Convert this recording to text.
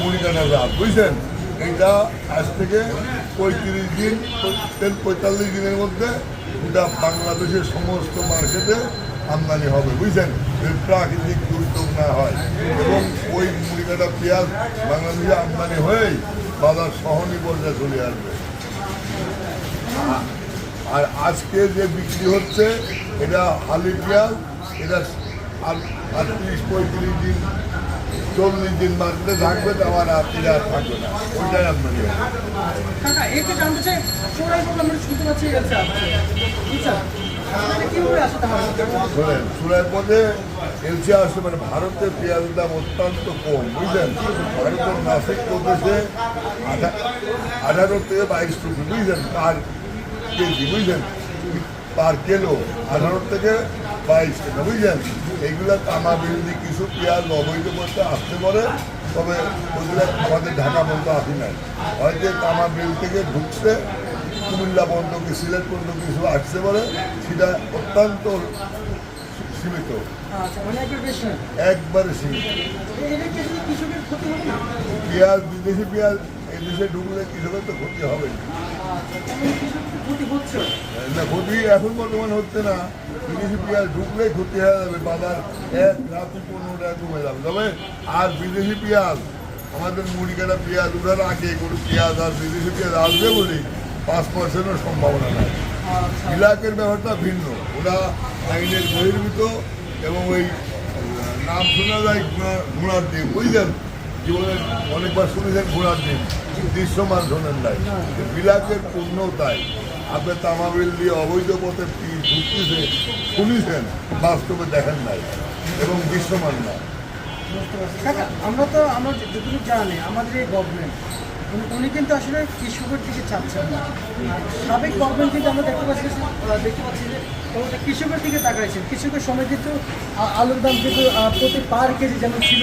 মুড়িকাটা জাত বুঝছেন? এইটা আজ থেকে পঁয়ত্রিশ দিন, তেল পঁয়তাল্লিশ দিনের মধ্যে এটা বাংলাদেশের সমস্ত মার্কেটে আমদানি হবে, বুঝছেন? প্রাকৃতিক দুর্যোগ না হয়। এবং ওই মুড়িকাটা পেঁয়াজ বাংলাদেশে আমদানি হয়েই বাজার সহনী পর্যায়ে চলে আসবে। আর আজকে যে বিক্রি হচ্ছে, এটা হালি পেঁয়াজ, এটা আর- আটত্রিশ পঁয়ত্রিশ দিন চল্লিশ দিন মার্কেটে থাকবে তো আমার এটা আর থাকবে না। ওইটাই বুঝছেন মানে শোনেন চুলের মধ্যে এলসি আসছে মানে ভারতের পেঁয়াজের দাম অত্যন্ত কম বুঝলেন? ভারতের নাসিক প্রদেশে আঠা আঠারো থেকে বাইশ টাকা বুঝলেন? পার কেজি বুঝলেন? পার কিলো আঠারো থেকে বাইশ টাকা বুঝলেন? এইগুলো তামা বিরোধী কিছু পেঁয়াজ অবৈধ করতে আসতে পারে তবে ওইগুলো আমাদের ঢাকা বন্ধ আসি নাই। হয়তো তামা বিল থেকে ঢুকছে কুমিল্লা বন্ধ কি সিলেট বন্ধ কিছু আসতে পারে সেটা অত্যন্ত সীমিত। আচ্ছা মানে একবার সীমিত পেঁয়াজ বিদেশি পেঁয়াজ এই দেশে ঢুকলে কৃষকের তো ক্ষতি হবে আচ্ছা ক্ষতি হচ্ছে? না ক্ষতি এখন বর্তমান হচ্ছে না। বিদেশি পেঁয়াজ ঢুকলেই ক্ষতি হয়ে যাবে বাজার এক রাতে পনেরো টাকা কমে যাবে। তবে আর বিদেশি পেঁয়াজ আমাদের মুড়ি কাটা পেঁয়াজ ওঠার আগে কোনো পেঁয়াজ আর বিদেশি পেঁয়াজ আসবে বলে পাঁচ পার্সেন্টের সম্ভাবনা নাই। আচ্ছা। ইলাকের ব্যাপারটা ভিন্ন। ওরা আইনের বহির্ভূত এবং ওই নাম শোনা যায় ঘোড়া- ঘোড়ার ডিম বুঝলেন জীবনে অনেকবার শুনেছেন ঘোড়ার ডিম। দৃশ্যমান শোনেন নাই বিলাকের পূর্ণ তাই আপনি তামাবিল দিয়ে অবৈধ পথে ঢুকতেছে শুনেছেন বাস্তবে দেখেন নাই এবং দৃশ্যমান না আমরা তো, আমরা যতটুকু জানি, আমাদের এই গভর্নমেন্ট উনি কিন্তু আসলে কৃষকের দিকে চাচ্ছেন না। সাবেক গভর্নমেন্ট কিন্তু আমরা দেখতে পাচ্ছি দেখতে পাচ্ছি যে কৃষকের দিকে তাকাইছে কৃষকের সময় কিন্তু আলুর দাম কিন্তু প্রতি পার কেজি যেমন ছিল